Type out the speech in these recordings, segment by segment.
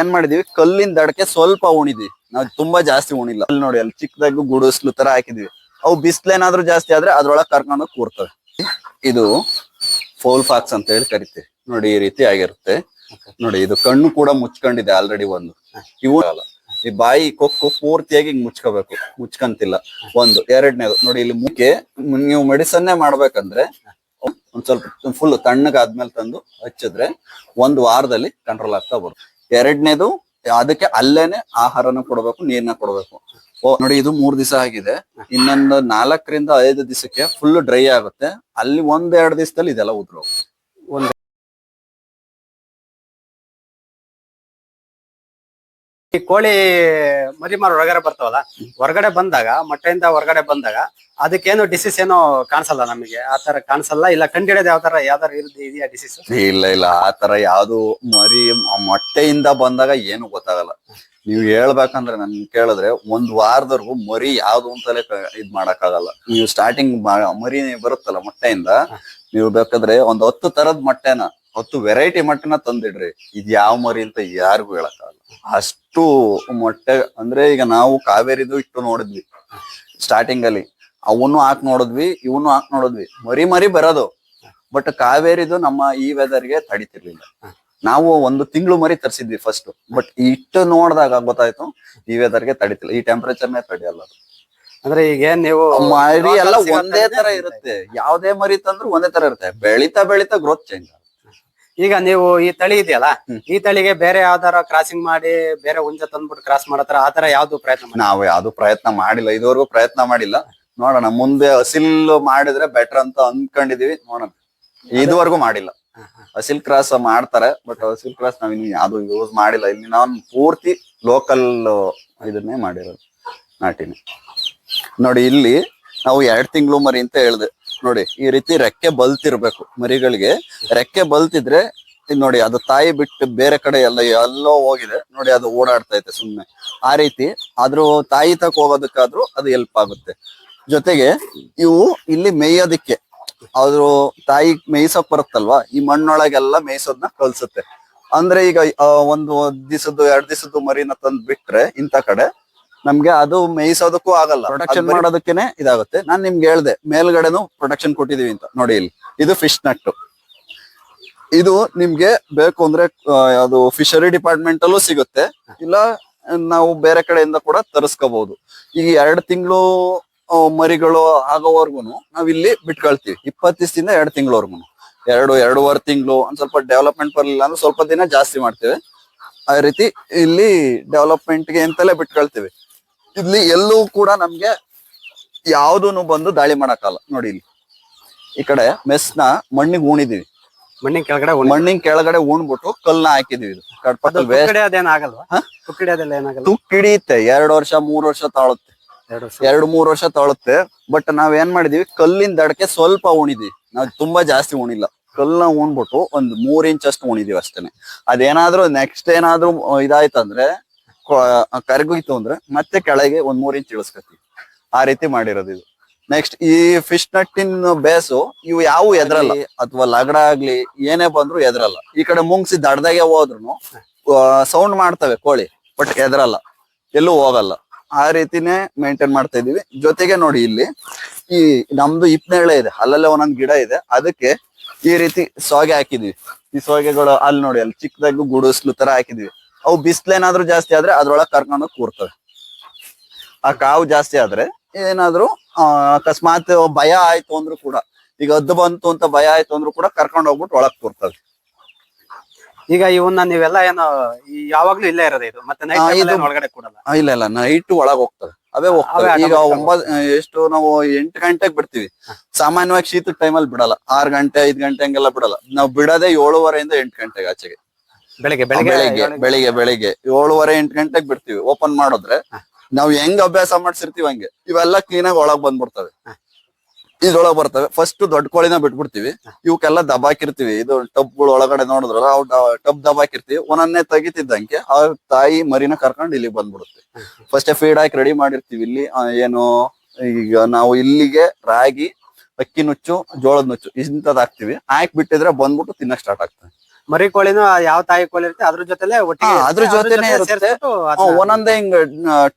ಏನ್ ಮಾಡಿದೀವಿ? ಕಲ್ಲಿನ ದಡಕ್ಕೆ ಸ್ವಲ್ಪ ಉಣಿದ್ವಿ ನಾವು ತುಂಬಾ ಜಾಸ್ತಿ ಉಣಿಲ್ಲ ಅಲ್ಲಿ ನೋಡಿ, ಅಲ್ಲಿ ಚಿಕ್ಕದಾಗಿ ಗುಡಿಸ್ಲು ತರ ಹಾಕಿದ್ವಿ. ಅವು ಬಿಸ್ಲೇನಾದ್ರೂ ಜಾಸ್ತಿ ಆದ್ರೆ ಅದ್ರೊಳಗೆ ಕರ್ಕೊಂಡು ಕೂರ್ತವೆ. ಇದು ಫೋಲ್ ಫಾಕ್ಸ್ ಅಂತ ಹೇಳಿ ಕರಿತೀವಿ. ನೋಡಿ, ಈ ರೀತಿ ಆಗಿರುತ್ತೆ. ನೋಡಿ, ಇದು ಕಣ್ಣು ಕೂಡ ಮುಚ್ಕೊಂಡಿದೆ ಆಲ್ರೆಡಿ ಒಂದು. ಇವು ಈ ಬಾಯಿ ಕೊಕ್ಕು ಪೂರ್ತಿಯಾಗಿ ಹಿಂಗ್ ಮುಚ್ಕೋಬೇಕು. ಮುಚ್ಕಂತಿಲ್ಲ. ಒಂದು, ಎರಡನೇದು. ನೋಡಿ, ಇಲ್ಲಿ ಮುಖ್ಯ ನೀವು ಮೆಡಿಸನ್ನೇ ಮಾಡ್ಬೇಕಂದ್ರೆ ಒಂದ್ ಸ್ವಲ್ಪ ಫುಲ್ ತಣ್ಣಗಾದ್ಮೇಲೆ ತಂದು ಹಚ್ಚಿದ್ರೆ ಒಂದ್ ವಾರದಲ್ಲಿ ಕಂಟ್ರೋಲ್ ಆಗ್ತಾ ಬರುತ್ತೆ. ಎರಡನೇದು ಅದಕ್ಕೆ ಅಲ್ಲೇನೆ ಆಹಾರನ ಕೊಡ್ಬೇಕು, ನೀರ್ನ ಕೊಡಬೇಕು. ಓ, ನೋಡಿ ಇದು ಮೂರ್ ದಿವಸ ಆಗಿದೆ. ಇನ್ನೊಂದು ನಾಲ್ಕರಿಂದ ಐದು ದಿವಸಕ್ಕೆ ಫುಲ್ ಡ್ರೈ ಆಗುತ್ತೆ. ಅಲ್ಲಿ ಒಂದ್ ಎರಡು ದಿವಸದಲ್ಲಿ ಇದೆಲ್ಲ ಉದ್ರೋ ಈ ಕೋಳಿ ಮರಿ ಮಾರು ಹೊರಗಡೆ ಬರ್ತಾವಲ್ಲ ಹೊರಗಡೆ ಬಂದಾಗ ಮೊಟ್ಟೆಯಿಂದ ಹೊರಗಡೆ ಬಂದಾಗ ಅದಕ್ಕೇನು ಡಿಸೀಸ್ ಏನೋ ಕಾಣಿಸಲ್ಲ ನಮಗೆ. ಆ ತರ ಕಾಣಿಸಲ್ಲ. ಇಲ್ಲ ಕಂಡಿಡಿಯೋದು ಯಾವ ತರ ಯಾವ್ದಾರ ಇದೆಯಾ ಡಿಸೀಸ್ ಇಲ್ಲ ಇಲ್ಲ. ಆ ತರ ಯಾವ್ದು ಮರಿ ಮೊಟ್ಟೆಯಿಂದ ಬಂದಾಗ ಏನು ಗೊತ್ತಾಗಲ್ಲ. ನೀವು ಹೇಳ್ಬೇಕಂದ್ರೆ ನನ್ ಕೇಳಿದ್ರೆ ಒಂದ್ ವಾರದವರೆಗೂ ಮರಿ ಯಾವ್ದು ಅಂತಲೇ ಇದ್ ಮಾಡಕ್ಕಾಗಲ್ಲ. ನೀವು ಸ್ಟಾರ್ಟಿಂಗ್ ಮರಿ ಬರುತ್ತಲ್ಲ ಮೊಟ್ಟೆಯಿಂದ. ನೀವು ಬೇಕಾದ್ರೆ ಒಂದ್ ಹತ್ತು ತರದ್ ಮೊಟ್ಟೆನ ಹತ್ತು ವೆರೈಟಿ ಮಟ್ಟನ ತಂದಿಡ್ರಿ. ಇದ್ ಯಾವ ಮರಿ ಅಂತ ಯಾರಿಗೂ ಹೇಳಕ್ಕಾಗಲ್ಲ. ಅಷ್ಟು ಮೊಟ್ಟೆ ಅಂದ್ರೆ ಈಗ ನಾವು ಕಾವೇರಿದು ಇಟ್ಟು ನೋಡಿದ್ವಿ. ಸ್ಟಾರ್ಟಿಂಗ್ ಅಲ್ಲಿ. ಅವನು ಹಾಕ್ ನೋಡಿದ್ವಿ ಇವನು ಹಾಕ್ ನೋಡಿದ್ವಿ. ಮರಿ ಮರಿ ಬರೋದು. ಬಟ್ ಕಾವೇರಿದು ನಮ್ಮ ಈ ವೆದರ್ಗೆ ತಡಿತಿರ್ಲಿಲ್ಲ. ನಾವು ಒಂದು ತಿಂಗಳು ಮರಿ ತರಿಸಿದ್ವಿ ಫಸ್ಟ್ ಬಟ್ ಇಟ್ಟು ನೋಡಿದಾಗ ಗೊತ್ತಾಯ್ತು ಈ ವೆದರ್ಗೆ ತಡಿತಿಲ್ಲ. ಈ ಟೆಂಪರೇಚರ್ನೇ ತಡಿಯಲ್ಲ ಅದು. ಅಂದ್ರೆ ಈಗ ಏನ್ ನೀವು ಮರಿ ಎಲ್ಲ ಒಂದೇ ತರ ಇರುತ್ತೆ. ಯಾವ್ದೇ ಮರಿ ತಂದ್ರು ಒಂದೇ ತರ ಇರುತ್ತೆ. ಬೆಳಿತಾ ಬೆಳಿತಾ ಗ್ರೋತ್ ಚೇಂಜ್ ಈಗ ನೀವು ಈ ತಳಿ ಇದೆಯಲ್ಲ ಈ ತಳಿಗೆ ಬೇರೆ ಯಾವ್ದಾರ ಕ್ರಾಸಿಂಗ್ ಮಾಡಿ ಬೇರೆ ಹುಂಜ ತಂದ್ಬಿಟ್ಟು ಕ್ರಾಸ್ ಮಾಡತ್ರ ಆತರ ತರ ಯಾವ್ದು ಪ್ರಯತ್ನ ಮಾಡಿ ನಾವು ಯಾವ್ದು ಪ್ರಯತ್ನ ಮಾಡಿಲ್ಲ ಇದುವರೆಗೂ ಪ್ರಯತ್ನ ಮಾಡಿಲ್ಲ. ನೋಡೋಣ ಮುಂದೆ ಹಸಿಲ್ ಮಾಡಿದ್ರೆ ಬೆಟರ್ ಅಂತ ಅನ್ಕೊಂಡಿದೀವಿ ನೋಡೋಣ. ಇದುವರೆಗೂ ಮಾಡಿಲ್ಲ. ಹಸಿಲ್ ಕ್ರಾಸ್ ಮಾಡ್ತಾರೆ ಬಟ್ ಹಸಿಲ್ ಕ್ರಾಸ್ ನಾವ್ ಇನ್ನು ಯಾವ್ದು ಯೂಸ್ ಮಾಡಿಲ್ಲ. ಇಲ್ಲಿ ನಾವ್ ಪೂರ್ತಿ ಲೋಕಲ್ ಇದನ್ನೇ ಮಾಡಿರೋದು ನಾಟಿನಿ. ನೋಡಿ ಇಲ್ಲಿ ನಾವು ಎರಡ್ ತಿಂಗಳು ಮರಿ ಅಂತ ಹೇಳ್ದೆ. ನೋಡಿ, ಈ ರೀತಿ ರೆಕ್ಕೆ ಬಲ್ತಿರ್ಬೇಕು ಮರಿಗಳಿಗೆ. ರೆಕ್ಕೆ ಬಲ್ತಿದ್ರೆ ನೋಡಿ, ಅದು ತಾಯಿ ಬಿಟ್ಟು ಬೇರೆ ಕಡೆ ಎಲ್ಲ ಎಲ್ಲೋ ಹೋಗಿದೆ. ನೋಡಿ, ಅದು ಓಡಾಡ್ತಾ ಐತೆ ಸುಮ್ನೆ. ಆ ರೀತಿ, ಆದ್ರೂ ತಾಯಿ ತಕ್ಕ ಹೋಗೋದಕ್ಕಾದ್ರೂ ಅದು ಹೆಲ್ಪ್ ಆಗುತ್ತೆ. ಜೊತೆಗೆ, ಇವು ಇಲ್ಲಿ ಮೇಯೋದಿಕ್ಕೆ. ಅದ್ರು ತಾಯಿ ಮೇಯ್ಸೋಕ್ ಬರುತ್ತಲ್ವಾ? ಈ ಮಣ್ಣೊಳಗೆಲ್ಲ ಮೇಯ್ಸೋದ್ನ ಕಲ್ಸುತ್ತೆ. ಅಂದ್ರೆ ಈಗ ಒಂದು ದಿವಸದ್ದು ಎರಡ್ ದಿವಸದ್ದು ಮರಿನ ತಂದ್ ಬಿಟ್ರೆ ಇಂಥ ಕಡೆ ನಮ್ಗೆ ಅದು ಮೇಯಿಸೋದಕ್ಕೂ ಆಗಲ್ಲ. ಪ್ರೊಟೆಕ್ಷನ್ ಮಾಡೋದಕ್ಕೇನೆ ಇದಾಗುತ್ತೆ. ನಾನ್ ನಿಮ್ಗೆ ಹೇಳ್ದೆ ಮೇಲ್ಗಡೆನು ಪ್ರೊಟೆಕ್ಷನ್ ಕೊಟ್ಟಿದೀವಿ ಅಂತ. ನೋಡಿ ಇಲ್ಲಿ ಇದು ಫಿಶ್ ನಟ್ ಇದು ನಿಮ್ಗೆ ಬೇಕು ಅಂದ್ರೆ ಅದು ಫಿಶರಿ ಡಿಪಾರ್ಟ್ಮೆಂಟ್ ಅಲ್ಲೂ ಸಿಗುತ್ತೆ. ಇಲ್ಲ ನಾವು ಬೇರೆ ಕಡೆಯಿಂದ ಕೂಡ ತರಿಸ್ಕೋಬಹುದು ಈಗ ಎರಡು ತಿಂಗಳು ಮರಿಗಳು ಆಗೋವರ್ಗು ನಾವ್ ಇಲ್ಲಿ ಬಿಟ್ಕೊಳ್ತೀವಿ. ಇಪ್ಪತ್ತು ದಿವಸದಿಂದ ಎರಡು ತಿಂಗಳವರೆಗೂ ಎರಡು ಎರಡೂವರೆ ತಿಂಗಳು ಒಂದ್ ಸ್ವಲ್ಪ ಡೆವಲಪ್ಮೆಂಟ್ ಬರಲಿಲ್ಲ ಅಂದ್ರೆ ಸ್ವಲ್ಪ ದಿನ ಜಾಸ್ತಿ ಮಾಡ್ತೇವೆ. ಆ ರೀತಿ ಇಲ್ಲಿ ಡೆವಲಪ್ಮೆಂಟ್ಗೆ ಅಂತಲೇ ಬಿಟ್ಕೊಳ್ತೀವಿ. ಇಲ್ಲಿ ಎಲ್ಲೂ ಕೂಡ ನಮ್ಗೆ ಯಾವ್ದೂನು ಬಂದು ದಾಳಿ ಮಾಡಕ್ಕಲ್ಲ. ನೋಡಿ ಇಲ್ಲಿ. ಈ ಕಡೆ ಮೆಸ್ನ ಮಣ್ಣಿಗೆ ಉಣಿದೀವಿ ಮಣ್ಣಿನ ಕೆಳಗಡೆ ಮಣ್ಣಿನ ಕೆಳಗಡೆ ಉಣ್ಬಿಟ್ಟು ಕಲ್ನ ಹಾಕಿದೀವಿ ಇದು? ತುಕ್ಕಿಡಿಯೋದೆಲ್ಲ ಏನಾಗಲ್ಲ? ತುಕ್ ಹಿಡಿಯುತ್ತೆ ಎರಡ್ ವರ್ಷ ಮೂರ್ ವರ್ಷ ತಾಳುತ್ತೆ. ಎರಡು ಮೂರ್ ವರ್ಷ ತಾಳುತ್ತೆ. ಬಟ್ ನಾವ್ ಏನ್ ಮಾಡಿದೀವಿ ಕಲ್ಲಿನ ದಡಕ್ಕೆ ಸ್ವಲ್ಪ ಉಣಿದೀವಿ ನಾವ್ ತುಂಬಾ ಜಾಸ್ತಿ ಉಣಿಲ್ಲ ಕಲ್ನ ಉಣ್ಬಿಟ್ಟು ಒಂದ್ ಮೂರ್ ಇಂಚ್ ಅಷ್ಟು ಉಣಿದೀವಿ ಅಷ್ಟೇನೆ. ಅದೇನಾದ್ರೂ ನೆಕ್ಸ್ಟ್ ಏನಾದ್ರೂ ಇದಾಯ್ತಂದ್ರೆ ಕರಗೋಯ್ತು ಅಂದ್ರೆ ಮತ್ತೆ ಕೆಳಗೆ ಒಂದ್ ಮೂರ್ ಇಂಚ್ ಇಳಿಸ್ಕತ್ತೀವಿ ಆ ರೀತಿ ಮಾಡಿರೋದು ಇದು. ನೆಕ್ಸ್ಟ್ ಈ ಫಿಶ್ ನಟ್ಟಿನ ಬೇಸು, ಇವು ಯಾವ ಎದ್ರಲ್ಲ. ಅಥವಾ ಲಗಡ ಆಗ್ಲಿ, ಏನೇ ಬಂದ್ರು ಎದ್ರಲ್ಲ. ಈ ಕಡೆ ಮುಂಗ್ಸಿ ದಡ್ದಾಗೆ ಹೋದ್ರು ಸೌಂಡ್ ಮಾಡ್ತವೆ ಕೋಳಿ ಬಟ್ ಎದ್ರಲ್ಲ. ಎಲ್ಲೂ ಹೋಗಲ್ಲ. ಆ ರೀತಿನೇ ಮೇಂಟೈನ್ ಮಾಡ್ತಾ ಇದೀವಿ ಜೊತೆಗೆ ನೋಡಿ ಇಲ್ಲಿ, ಈ ನಮ್ದು ಇಪ್ನೇಳೆ ಇದೆ. ಅಲ್ಲಲ್ಲೇ ಒಂದೊಂದ್ ಗಿಡ ಇದೆ. ಅದಕ್ಕೆ ಈ ರೀತಿ ಸೋಗೆ ಹಾಕಿದ್ವಿ ಈ ಸೋಗೆಗಳು ಅಲ್ಲಿ ನೋಡಿ, ಅಲ್ಲಿ ಚಿಕ್ಕದಾಗಿ ಗುಡಿಸ್ಲು ತರ ಹಾಕಿದ್ವಿ ಅವು ಬಿಸ್ಲೇನಾದ್ರೂ ಜಾಸ್ತಿ ಆದ್ರೆ ಅದ್ರೊಳಗೆ ಕರ್ಕೊಂಡು ಕೂರ್ತವೆ. ಆ ಕಾವು ಜಾಸ್ತಿ ಆದ್ರೆ ಏನಾದ್ರೂ ಅಕಸ್ಮಾತ್ ಭಯ ಆಯ್ತು ಅಂದ್ರೂ ಕೂಡ ಈಗ ಅದ್ದು ಬಂತು ಅಂತ ಭಯ ಆಯ್ತು ಅಂದ್ರೂ ಕೂಡ ಕರ್ಕೊಂಡು ಹೋಗ್ಬಿಟ್ಟು ಒಳಗ್ ಕೂರ್ತವೆ. ಈಗ ಇವನ್ನ ನೀವೆಲ್ಲ ಏನೋ ಯಾವಾಗ್ಲೂ ಇಲ್ಲೇ ಇರೋದು ಇದು? ಮತ್ತೆ ನೈಟ್ ಒಳಗಡೆ ಕೊಡಲ್ಲ? ಇಲ್ಲ ಇಲ್ಲ ನೈಟ್ ಒಳಗ್ ಹೋಗ್ತವೆ. ಅವೇ ಹೋಗ್ತವೆ. ಈಗ ಒಂಬತ್ ಎಷ್ಟು ನಾವು ಎಂಟು ಗಂಟೆಗೆ ಬಿಡ್ತೀವಿ. ಸಾಮಾನ್ಯವಾಗಿ ಶೀತದ ಟೈಮಲ್ಲಿ ಬಿಡಲ್ಲ. ಆರ್ ಗಂಟೆ ಐದ್ ಗಂಟೆ ಹಂಗೆಲ್ಲ ಬಿಡಲ್ಲ. ನಾವು ಬಿಡೋದೇ ಏಳುವರೆಯಿಂದ ಎಂಟು ಗಂಟೆಗೆ ಆಚೆಗೆ. ಬೆಳಿಗ್ಗೆ ಬೆಳಿಗ್ಗೆ ಬೆಳಿಗ್ಗೆ ಬೆಳಿಗ್ಗೆ ಬೆಳಿಗ್ಗೆ. ಏಳುವರೆ ಎಂಟು ಗಂಟೆಗೆ ಬಿಡ್ತೀವಿ. ಓಪನ್ ಮಾಡಿದ್ರೆ ನಾವ್ ಹೆಂಗ್ ಅಭ್ಯಾಸ ಮಾಡ್ಸಿರ್ತೀವಿ ಹಂಗೆ. ಇವೆಲ್ಲ ಕ್ಲೀನ್ ಆಗಿ ಒಳಗ್ ಬಂದ್ಬಿಡ್ತವೆ. ಇದ್ರೊಳಗ್ ಬರ್ತವೆ. ಫಸ್ಟ್ ದೊಡ್ಡ ಕೋಳಿನ ಬಿಟ್ಬಿಡ್ತೀವಿ. ಇವಕ್ಕೆಲ್ಲ ದಬಾಕಿರ್ತೀವಿ. ಇದು ಟಬ್ಗಳು ಒಳಗಡೆ ನೋಡಿದ್ರಲ್ಲ ಅವ್ ಟಬ್ ದಬಾಕಿರ್ತೀವಿ. ಒಂದನ್ನೇ ತೆಗಿತಿದ್ದಂಗೆ ಆ ತಾಯಿ ಮರಿನ ಕರ್ಕೊಂಡು ಇಲ್ಲಿ ಬಂದ್ಬಿಡುತ್ತೆ. ಫಸ್ಟ್ ಫೀಡ್ ಹಾಕಿ ರೆಡಿ ಮಾಡಿರ್ತೀವಿ. ಇಲ್ಲಿ ಏನು ಈಗ ನಾವು ಇಲ್ಲಿಗೆ ರಾಗಿ ಅಕ್ಕಿ ನುಚ್ಚು ಜೋಳದ ನುಚ್ಚು ಇಂಥದ್ದು ಹಾಕ್ತಿವಿ. ಹಾಕಿ ಬಿಟ್ಟಿದ್ರೆ ಬಂದ್ಬಿಟ್ಟು ತಿನ್ನಕ್ ಸ್ಟಾರ್ಟ್ ಆಗ್ತದೆ. ಮರಿ ಕೋಳಿನೂ ಯಾವ ತಾಯಿ ಕೋಳಿ ಇರುತ್ತೆ ಅದ್ರ ಜೊತೆಲೆ ಒಟ್ಟಿಗೆ ಅದ್ರ ಇರುತ್ತೆ. ಜೊತೆನೇ ಜೊತೆ ಇರುತ್ತೆ. ಸೇರ್ಸ್ಬಿಟ್ಟು ಹಾ, ಅದ್ನ- ಒಂದೊಂದೇ ಹಿಂಗ್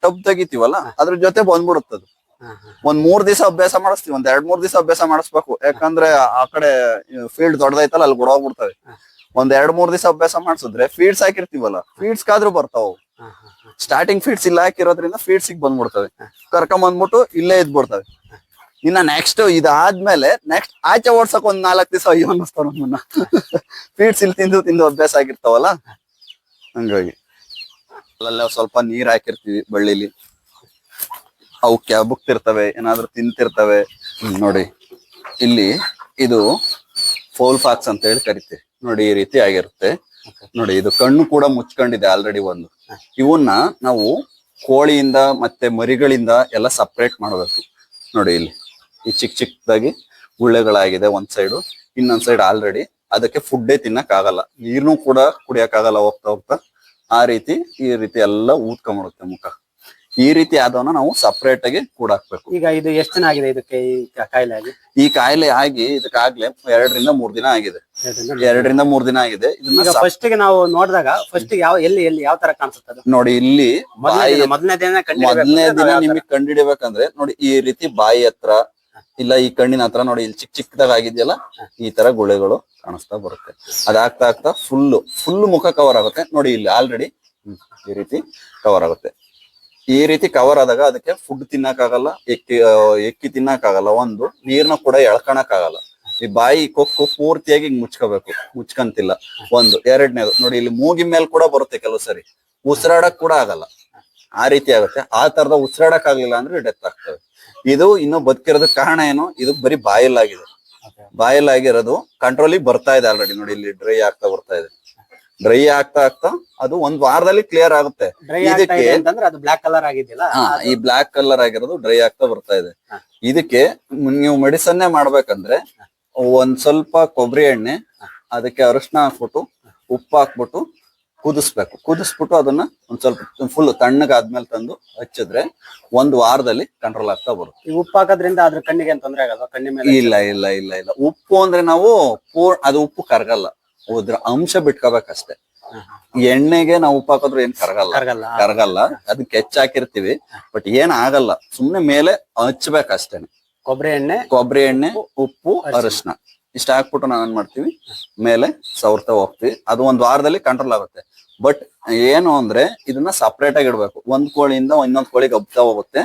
ಟಬ್ ತೆಗಿತೀವಲ್ಲ ಅದ್ರ ಜೊತೆ ಬಂದ್ಬಿಡುತ್ತದು ಹಾ, ಹಾ. ಒಂದ್ ಮೂರ್ ದಿವಸ ಅಭ್ಯಾಸ ಮಾಡಿಸ್ತೀವಿ ಒಂದ್ ಎರಡ್ ಮೂರ್ ದಿವಸ ಅಭ್ಯಾಸ ಮಾಡಿಸ್ಬೇಕು. ಯಾಕಂದ್ರೆ ಆ ಕಡೆ ಫೀಲ್ಡ್ ದೊಡ್ಡದೈತಲ್ಲ ಅಲ್ಲಿ ಹೋಗ್ಬಿಡ್ತವೆ. ಒಂದ್ ಎರಡ್ ಮೂರ್ ದಿವಸ ಅಭ್ಯಾಸ ಮಾಡಿಸಿದ್ರೆ ಫೀಡ್ಸ್ ಹಾಕಿರ್ತೀವಲ್ಲ ಫೀಡ್ಸ್ ಕಾದ್ರೂ ಬರ್ತಾವ. ಹಾ, ಹಾ, ಹಾ. ಸ್ಟಾರ್ಟಿಂಗ್ ಫೀಡ್ಸ್ ಇಲ್ಲ ಹಾಕಿರೋದ್ರಿಂದ ಫೀಡ್ಸ್ ಬಂದ್ಬಿಡ್ತವೆ. ಕರ್ಕೊಂಡ್ ಬಂದ್ಬಿಟ್ಟು ಇಲ್ಲೇ ಇದ್ಬಿಡ್ತವೆ. ಇನ್ನ ನೆಕ್ಸ್ಟ್ ಇದಾದ್ಮೇಲೆ ನೆಕ್ಸ್ಟ್ ಆಚೆ ಓಡ್ಸಕ್ ಒಂದ್ ನಾಲ್ಕ್ ದಿವಸ ಅಯ್ಯೋ ಅನ್ನಿಸ್ತಾವ ನಮ್ಮನ್ನ ಫೀಡ್ಸ್ ಇಲ್ಲಿ ತಿಂದು ತಿಂದು ಅಭ್ಯಾಸ ಆಗಿರ್ತಾವಲ್ಲ? ಹಂಗಾಗಿ. ಅಲ್ಲೆಲ್ಲ ಸ್ವಲ್ಪ ನೀರ್ ಹಾಕಿರ್ತೀವಿ ಬಳ್ಳಿಲಿ. ಅವು ಕ್ಯಾಬುಕ್ತಿರ್ತವೆ ಏನಾದ್ರೂ ತಿಂತಿರ್ತವೆ. ನೋಡಿ, ಇಲ್ಲಿ ಇದು ಫೋಲ್ ಫಾಕ್ಸ್ ಅಂತ ಹೇಳಿ ಕರಿತೀವಿ. ನೋಡಿ, ಈ ರೀತಿ ಆಗಿರುತ್ತೆ. ನೋಡಿ, ಇದು ಕಣ್ಣು ಕೂಡ ಮುಚ್ಕೊಂಡಿದೆ ಆಲ್ರೆಡಿ ಒಂದು. ಇವನ್ನ ನಾವು ಕೋಳಿಯಿಂದ ಮತ್ತೆ ಮರಿಗಳಿಂದ ಎಲ್ಲ ಸಪ್ರೇಟ್ ಮಾಡಬೇಕು. ನೋಡಿ ಇಲ್ಲಿ. ಈ ಚಿಕ್ಕ ಚಿಕ್ಕದಾಗಿ ಗುಳ್ಳೆಗಳಾಗಿದೆ ಒಂದ್ ಸೈಡು ಇನ್ನೊಂದ್ ಸೈಡ್ ಆಲ್ರೆಡಿ ಅದಕ್ಕೆ ಫುಡ್ಡೇ ತಿನ್ನಕ್ ಆಗಲ್ಲ ನೀರ್ನು ಕೂಡ ಕುಡಿಯಕ್ ಆಗಲ್ಲ ಹೋಗ್ತಾ ಹೋಗ್ತಾ. ಆ ರೀತಿ ಈ ರೀತಿ ಎಲ್ಲ ಊದ್ಕೊಂಡ್ಬಿಡುತ್ತೆ ಮುಖ. ಈ ರೀತಿ ಆದವನ್ನ ನಾವು ಸಪ್ರೇಟ್ ಆಗಿ ಕೂಡಾಕ್ಬೇಕು ಈಗ ಇದು ಎಷ್ಟು ದಿನ ಆಗಿದೆ ಇದಕ್ಕೆ ಈ ಕ- ಕಾಯಿಲೆ ಆಗಿ? ಈ ಕಾಯಿಲೆ ಆಗಿ ಇದಕ್ಕಾಗ್ಲೇ ಎರಡರಿಂದ ಮೂರ್ ದಿನ ಆಗಿದೆ. ಎರಡರಿಂದ ಮೂರ್ ದಿನ ಆಗಿದೆ. ಇದನ್ನ ಈಗ ಸಪ್- ಫಸ್ಟ್ಗೆ ನಾವು ನೋಡಿದಾಗ ಫಸ್ಟ್ ಯಾವ ಎಲ್ಲಿ ಎಲ್ಲಿ ಯಾವ ತರ ಕಾಣಿಸುತ್ತೆ ಅದು? ನೋಡಿ ಇಲ್ಲಿ ಮೊದಲನೇ ಬಾಯಿ ದಿನ ಮೊದಲನೇ ದಿನ ಮೊದಲನೇ ದಿನ ನಿಮಗೆ ಕಂಡಿಡಿಬೇಕಂದ್ರೆ ನೋಡಿ ಈ ರೀತಿ ಬಾಯಿ ಹತ್ರ ಇಲ್ಲ, ಈ ಕಣ್ಣಿನ ಹತ್ರ ನೋಡಿ, ಇಲ್ಲಿ ಚಿಕ್ಕ ಚಿಕ್ಕದಾಗ ಆಗಿದೆಯಲ್ಲ ಈ ತರ ಗುಳೆಗಳು ಕಾಣಿಸ್ತಾ ಬರುತ್ತೆ. ಅದಾಗ್ತಾ ಆಗ್ತಾ ಫುಲ್ ಫುಲ್ ಮುಖ ಕವರ್ ಆಗುತ್ತೆ. ನೋಡಿ, ಇಲ್ಲಿ ಆಲ್ರೆಡಿ ಈ ರೀತಿ ಕವರ್ ಆಗುತ್ತೆ. ಈ ರೀತಿ ಕವರ್ ಆದಾಗ ಅದಕ್ಕೆ ಫುಡ್ ತಿನ್ನಕ್ಕಾಗಲ್ಲ, ಎಕ್ಕಿ ಎಕ್ಕಿ ತಿನ್ನಕ್ಕಾಗಲ್ಲ, ಒಂದು, ನೀರ್ನ ಕೂಡ ಎಳ್ಕೊಳಕ್ ಆಗಲ್ಲ ಈ ಬಾಯಿ ಕೊಕ್ಕು ಪೂರ್ತಿಯಾಗಿ ಹಿಂಗ್ ಮುಚ್ಕೋಬೇಕು, ಮುಚ್ಕಂತಿಲ್ಲ. ಒಂದು, ಎರಡನೇದು, ನೋಡಿ, ಇಲ್ಲಿ ಮೂಗಿನ ಮೇಲೆ ಕೂಡ ಬರುತ್ತೆ ಕೆಲವು ಸರಿ, ಉಸಿರಾಡಕ್ ಕೂಡ ಆಗಲ್ಲ. ಆ ರೀತಿ ಆಗುತ್ತೆ. ಆ ತರದ ಉಸಿರಾಡಕ್ ಆಗ್ಲಿಲ್ಲ ಅಂದ್ರೆ ಡೆತ್ ಆಗ್ತವೆ ಇದು ಇನ್ನು ಬದುಕಿರೋದಕ್ಕೆ ಕಾರಣ ಏನು? ಇದು ಬರೀ ಬಾಯಲ್ಲಾಗಿದೆ. ಬಾಯಲ್ಲಾಗಿರೋದು ಕಂಟ್ರೋಲಿಗೆ ಬರ್ತಾ ಇದೆ ಆಲ್ರೆಡಿ ನೋಡಿ ಇಲ್ಲಿ ಡ್ರೈ ಆಗ್ತಾ ಬರ್ತಾ ಇದೆ. ಡ್ರೈ ಆಗ್ತಾ ಆಗ್ತಾ ಅದು ಒಂದ್ ವಾರದಲ್ಲಿ ಕ್ಲಿಯರ್ ಆಗುತ್ತೆ. ಇದಕ್ಕೆ ಬ್ಲಾಕ್ ಕಲರ್ ಆಗಿದೆಯಲ್ಲ ಈ ಬ್ಲಾಕ್ ಕಲರ್ ಆಗಿರೋದು ಡ್ರೈ ಆಗ್ತಾ ಬರ್ತಾ ಇದೆ. ಇದಕ್ಕೆ ನೀವು ಮೆಡಿಸನ್ನೇ ಮಾಡ್ಬೇಕಂದ್ರೆ ಒಂದ್ ಸ್ವಲ್ಪ ಕೊಬ್ಬರಿ ಎಣ್ಣೆ ಅದಕ್ಕೆ ಅರಿಶಿನ ಹಾಕ್ಬಿಟ್ಟು ಉಪ್ಪು ಹಾಕ್ಬಿಟ್ಟು ಕುದಿಸ್ಬೇಕು. ಕುದಿಸ್ಬಿಟ್ಟು ಅದನ್ನ ಒಂದ್ ಸ್ವಲ್ಪ ಫುಲ್ ತಣ್ಣಗಾದ್ಮೇಲೆ ತಂದು ಹಚ್ಚಿದ್ರೆ ಒಂದ್ ವಾರದಲ್ಲಿ ಕಂಟ್ರೋಲ್ ಆಗ್ತಾ ಬರುತ್ತೆ. ಈ ಉಪ್ಪು ಹಾಕೋದ್ರಿಂದ ಅದ್ರ ಕಣ್ಣಿಗೆ ಏನ್ ತೊಂದ್ರೆ ಆಗಲ್ಲ ಕಣ್ಣಿ ಮೇಲೆ ಇಲ್ಲ ಇಲ್ಲ ಇಲ್ಲ ಇಲ್ಲ. ಉಪ್ಪು ಅಂದ್ರೆ ನಾವು ಪೂರ್ ಅದು ಉಪ್ಪು ಕರಗಲ್ಲ. ಅದ್ರ ಅಂಶ ಬಿಟ್ಕೋಬೇಕಷ್ಟೇ. ಎಣ್ಣೆಗೆ ನಾವು ಉಪ್ಪು ಹಾಕೋದ್ರೆ ಏನ್ ಕರಗಲ್ಲ. ಕರಗಲ್ಲ. ಕರಗಲ್ಲ. ಅದಕ್ಕೆ ಹೆಚ್ಚಾಕಿರ್ತೀವಿ. ಬಟ್ ಏನ್ ಆಗಲ್ಲ. ಸುಮ್ನೆ ಮೇಲೆ ಹಚ್ಬೇಕಷ್ಟೇನೆ. ಕೊಬ್ಬರಿ ಎಣ್ಣೆ ಕೊಬ್ಬರಿ ಎಣ್ಣೆ ಉಪ್ಪು ಅರಿಶಿನ ಇಷ್ಟ ಹಾಕ್ಬಿಟ್ಟು ನಾವ್ ಏನ್ ಮಾಡ್ತೀವಿ, ಮೇಲೆ ಸವರ್ತಾ ಹೋಗ್ತೀವಿ. ಅದು ಒಂದ್ ವಾರದಲ್ಲಿ ಕಂಟ್ರೋಲ್ ಆಗುತ್ತೆ. ಬಟ್ ಏನು ಅಂದ್ರೆ, ಇದನ್ನ ಸಪ್ರೇಟ್ ಆಗಿ ಇಡ್ಬೇಕು. ಒಂದ್ ಕೋಳಿಯಿಂದ ಇನ್ನೊಂದ್ ಕೋಳಿಗೆ ಹಬ್ತಾ ಹೋಗುತ್ತೆ.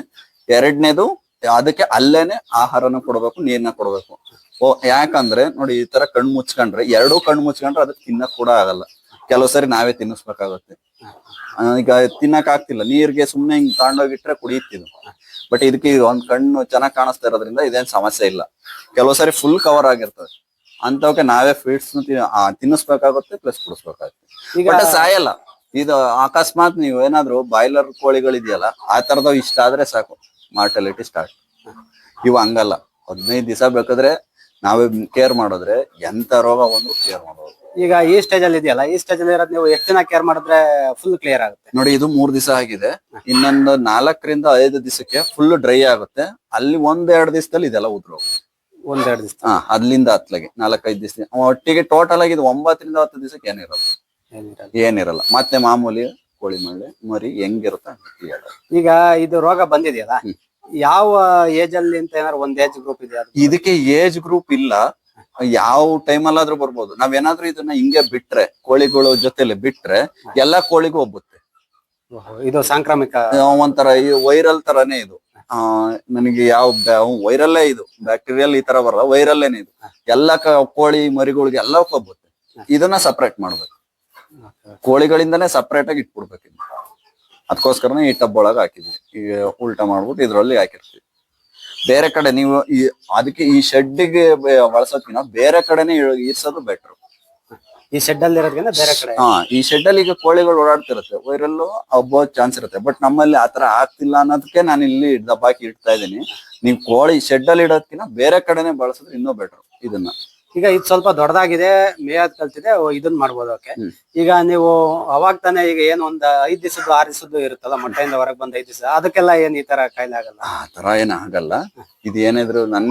ಎರಡನೇದು, ಅದಕ್ಕೆ ಅಲ್ಲೇನೆ ಆಹಾರನ ಕೊಡ್ಬೇಕು, ನೀರ್ನ ಕೊಡ್ಬೇಕು. ಓ, ಯಾಕಂದ್ರೆ, ನೋಡಿ, ಈ ತರ ಕಣ್ಣು ಮುಚ್ಕೊಂಡ್ರೆ, ಎರಡು ಕಣ್ಣು ಮುಚ್ಕೊಂಡ್ರೆ ಅದಕ್ಕೆ ತಿನ್ನಕ್ ಕೂಡ ಆಗಲ್ಲ. ಕೆಲವು ಸರಿ ನಾವೇ ತಿನ್ನಿಸ್ಬೇಕಾಗತ್ತೆ. ಈಗ ತಿನ್ನಕ್ ಆಗ್ತಿಲ್ಲ. ನೀರ್ಗೆ ಸುಮ್ನೆ ಹಿಂಗ್ ತಗೊಂಡೋಗಿಟ್ರೆ ಕುಡಿಯುತ್ತಿದ್ದು ಬಟ್ ಇದಕ್ಕೆ ಇದು ಒಂದ್ ಕಣ್ಣು ಚೆನ್ನಾಗಿ ಕಾಣಿಸ್ತಾ ಇರೋದ್ರಿಂದ ಇದೇನ್ ಸಮಸ್ಯೆ ಇಲ್ಲ. ಕೆಲವು ಸಾರಿ ಫುಲ್ ಕವರ್ ಆಗಿರ್ತದೆ. ಅಂತವಕ್ಕೆ ನಾವೇ ಫೀಡ್ಸ್ ತಿನ್ನಿಸ್ಬೇಕಾಗುತ್ತೆ ಪ್ಲಸ್ ಕುಡಿಸ್ಬೇಕಾಗುತ್ತೆ. ಈಗ ಸಾಯಲ್ಲ. ಇದು ಅಕಸ್ಮಾತ್ ನೀವು ಏನಾದ್ರು ಬಾಯ್ಲರ್ ಕೋಳಿಗಳಿದೆಯಲ್ಲ ಆ ತರದ ಇಷ್ಟ ಆದ್ರೆ ಸಾಕು. ಮಾರ್ಟಾಲಿಟಿ ಸ್ಟಾರ್ಟ್ ಇವು ಹಂಗಲ್ಲ. ಹದಿನೈದು ದಿವಸ ಬೇಕಾದ್ರೆ ನಾವೇ ಕೇರ್ ಮಾಡಿದ್ರೆ ಎಂತ ರೋಗ ಬಂದ್ರು ಕೇರ್ ಮಾಡೋದು. ಈಗ ಈ ಸ್ಟೇಜ್ ಅಲ್ಲಿ ಇದೆಯಲ್ಲ ಈ ಸ್ಟೇಜ್ ಅಲ್ಲಿ ಇರೋದು ನೀವು ಎಷ್ಟು ದಿನ ಕೇರ್ ಮಾಡಿದ್ರೆ ಫುಲ್ ಕ್ಲಿಯರ್ ಆಗುತ್ತೆ? ನೋಡಿ ಇದು ಮೂರ್ ದಿವಸ ಆಗಿದೆ. ಇನ್ನೊಂದು ನಾಲ್ಕರಿಂದ ಐದು ದಿವಸಕ್ಕೆ ಫುಲ್ ಡ್ರೈ ಆಗುತ್ತೆ. ಅಲ್ಲಿ ಒಂದ್ ಎರಡು ದಿವಸದಲ್ಲಿ ಇದೆಲ್ಲ ಉದ್ರು ಒಂದೆರಡು ದಿವಸ. ಹಾ ಅಲ್ಲಿಂದ ಹತ್ಲಗೆ ನಾಲ್ಕೈದು ದಿವಸ. ಒಟ್ಟಿಗೆ ಟೋಟಲ್ ಆಗಿ ಇದು ಒಂಬತ್ತರಿಂದ ಹತ್ತು ದಿವಸಕ್ಕೆ ಏನಿರಲ್ಲ. ಏನಿರಲ್ಲ. ಮತ್ತೆ ಮಾಮೂಲಿ ಕೋಳಿ ಮಳೆ ಮರಿ ಹೆಂಗಿರುತ್ತೆ ಹಂಗೆ ಈಗ ಇದು ರೋಗ ಬಂದಿದೆಯಲ್ಲ ಯಾವ ಏಜ್ ಅಲ್ಲಿ ಅಂತ ಏನಾದ್ರು ಒಂದ್ ಏಜ್ ಗ್ರೂಪ್ ಇದೆ ಇದಕ್ಕೆ ಏಜ್ ಗ್ರೂಪ್ ಇಲ್ಲ. ಯಾವ ಟೈಮಲ್ಲಾದ್ರೂ ಬರ್ಬೋದು. ನಾವೇನಾದ್ರೂ ಇದನ್ನ ಹಿಂಗೆ ಬಿಟ್ರೆ ಕೋಳಿಗಳು ಜೊತೆಲಿ ಬಿಟ್ರೆ ಎಲ್ಲಾ ಕೋಳಿಗೂ ಒಬ್ಬುತ್ತೆ. ಇದು ಸಾಂಕ್ರಾಮಿಕ. ಒಂಥರ ಈ ವೈರಲ್ ತರಾನೇ ಇದು. ಆ ನನಗೆ ಯಾವ ವೈರಲ್ಲೇ ಇದು. ಬ್ಯಾಕ್ಟೀರಿಯಲ್ ಈ ತರ ಬರಲ್ಲ ವೈರಲ್ಲೇನೆ ಇದು. ಎಲ್ಲ ಕೋಳಿ ಮರಿಗಳಿಗೆ ಎಲ್ಲ ಒಬ್ಬುತ್ತೆ. ಇದನ್ನ ಸಪ್ರೇಟ್ ಮಾಡ್ಬೇಕು. ಕೋಳಿಗಳಿಂದನೇ ಸಪ್ರೇಟ್ ಆಗಿ ಇಟ್ಬಿಡ್ಬೇಕು. ಅದಕ್ಕೋಸ್ಕರನೇ ಈ ಟಬ್ ಒಳಗೆ ಹಾಕಿದ್ವಿ. ಈಗ ಉಲ್ಟಾ ಮಾಡ್ಬಿಟ್ಟು ಇದ್ರಲ್ಲಿ ಹಾಕಿರ್ತೀವಿ. ಬೇರೆ ಕಡೆ ನೀವು ಈ ಅದಕ್ಕೆ ಈ ಶೆಡ್ಗೆ ಬಳಸೋಕಿನ ಬೇರೆ ಕಡೆನೆ ಇರಿಸೋದು ಬೆಟ್ರು ಈ ಶೆಡ್ ಅಲ್ಲಿ ಇರೋದ್ರಿಂದ ಬೇರೆ ಕಡೆ. ಹಾ ಈ ಶೆಡ್ ಅಲ್ಲಿ ಈಗ ಕೋಳಿಗಳು ಓಡಾಡ್ತಿರುತ್ತೆ. ವೈರಲ್ಲೂ ಹಬ್ಬೋ ಚಾನ್ಸ್ ಇರುತ್ತೆ. ಬಟ್ ನಮ್ಮಲ್ಲಿ ಆತರ ಆಗ್ತಿಲ್ಲ ಅನ್ನೋದಕ್ಕೆ ನಾನು ಇಲ್ಲಿ ದಬ್ಬಾಕಿ ಇಡ್ತಾ ಇದ್ದೀನಿ. ನೀವು ಕೋಳಿ ಶೆಡ್ ಅಲ್ಲಿ ಇಡೋದಕ್ಕಿಂತ ಬೇರೆ ಕಡೆನೆ ಬಳಸಿದ್ರೆ ಇನ್ನೂ ಬೆಟರ್ ಇದನ್ನ. ಈಗ ಇದು ಸ್ವಲ್ಪ ದೊಡ್ಡದಾಗಿದೆ ಮೇಯದ್ ಕಲ್ತಿದೆ ಇದನ್ ಮಾಡ್ಬೋದು ಓಕೆ. ಈಗ ನೀವು ಅವಾಗ ತಾನೇ ಈಗ ಏನ್ ಒಂದ್ ಐದ್ ದಿವಸದ್ದು ಆರ್ ದಿವಸದ್ದು ಇರುತ್ತಲ್ಲ ಮೊಟ್ಟೆಯಿಂದ ಹೊರಗೆ ಬಂದ ಐದ್ ದಿವಸ ಅದಕ್ಕೆಲ್ಲ ಏನ್ ಈ ತರ ಕಾಯಿಲೆ ಆಗಲ್ಲ? ಆ ತರ ಏನ್ ಆಗಲ್ಲ. ಇದು ಏನಿದ್ರು ನನ್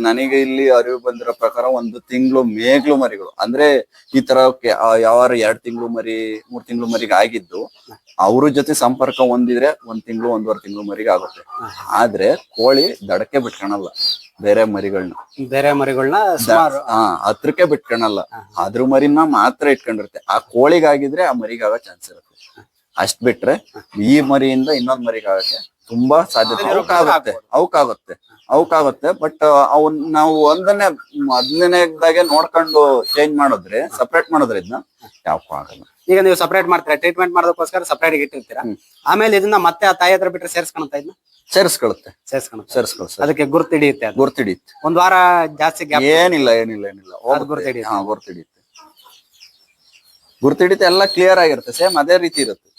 ನನಗೆ ಇಲ್ಲಿ ಅರಿವು ಬಂದಿರೋ ಪ್ರಕಾರ ಒಂದು ತಿಂಗಳು ಮೇಗ್ಲು ಮರಿಗಳು. ಅಂದ್ರೆ ಈ ತರ ಕೆ- ಆ ಯಾವ ಎರಡ್ ತಿಂಗಳು ಮರಿ ಮೂರ್ ತಿಂಗಳು ಮರಿಗೆ ಆಗಿದ್ದು ಅವ್ರ ಜೊತೆ ಸಂಪರ್ಕ ಹೊಂದಿದ್ರೆ ಒಂದ್ ತಿಂಗಳು ಒಂದೂವರೆ ತಿಂಗಳು ಮರಿಗೆ ಆಗುತ್ತೆ. ಆದ್ರೆ ಕೋಳಿ ದಡಕ್ಕೆ ಬಿಟ್ಕೊಳಲ್ಲ. ಬೇರೆ ಮರಿಗಳನ್ನ ಬೇರೆ ಮರಿಗಳನ್ನ ಸುಮಾರು. ಹಾ ಹತ್ರಕ್ಕೆ ಬಿಟ್ಕೊಳಲ್ಲ. ಅದ್ರ ಮರಿನ ಮಾತ್ರ ಇಟ್ಕೊಂಡಿರುತ್ತೆ. ಆ ಕೋಳಿಗಾಗಿದ್ರೆ ಆ ಮರಿಗಾಗೋ ಚಾನ್ಸ್ ಇರುತ್ತೆ. ಅಷ್ಟ್ ಬಿಟ್ರೆ ಈ ಮರಿಯಿಂದ ಇನ್ನೊಂದ್ ಮರಿಗಾಗಕ್ಕೆ ತುಂಬಾ ಸಾಧ್ಯತೆ. ಅವಕ್ಕಾಗುತ್ತೆ ಅವಕ್ಕಾಗುತ್ತೆ ಅವಕ್ಕಾಗುತ್ತೆ ಬಟ್ ಅವನ್ ನಾವು ಒಂದನೇ ಮೊದಲನೇದಾಗೆ ನೋಡ್ಕೊಂಡು ಚೇಂಜ್ ಮಾಡಿದ್ರೆ ಸಪ್ರೇಟ್ ಮಾಡಿದ್ರೆ ಇದನ್ನ ಯಾವಕ್ಕೂ ಆಗಲ್ಲ. ಈಗ ನೀವು ಸಪರೇಟ್ ಮಾಡ್ತೀರಾ? ಟ್ರೀಟ್ಮೆಂಟ್ ಮಾಡೋದಕ್ಕೋಸ್ಕರ ಸಪ್ರೇಟ್ ಇಟ್ಟಿರ್ತೀರಾ? ಆಮೇಲೆ ಇದನ್ನ ಮತ್ತೆ ಆ ತಾಯಿ ಹತ್ರ ಬಿಟ್ಟರೆ ಸೇರ್ಸ್ಕೊಳತ್ತ ಇದನ್ನ ಸೇರಿಸ್ಕೊಳುತ್ತೆ. ಸೇರ್ಸ್ಕೊಳತ್ತ ಸೇರಿಸ್ಕೊಳುತ್ತೆ ಅದಕ್ಕೆ ಗುರ್ತು ಹಿಡಿಯುತ್ತೆ ಅದು. ಗುರ್ತಿಡಿಯುತ್ತೆ. ಒಂದ್ ವಾರ ಜಾಸ್ತಿ ಏನಿಲ್ಲ ಏನಿಲ್ಲ ಏನಿಲ್ಲ. ಹೋಗುತ್ತೆ. ಗುರ್ತಿಡಿಯುತ್ತೆ. ಹಾ ಗುರ್ತಿಡಿಯುತ್ತೆ ಗುರ್ತಿಡಿಯುತ್ತೆ ಎಲ್ಲ ಕ್ಲಿಯರ್ ಆಗಿರುತ್ತೆ. ಸೇಮ್ ಅದೇ ರೀತಿ ಇರುತ್ತೆ.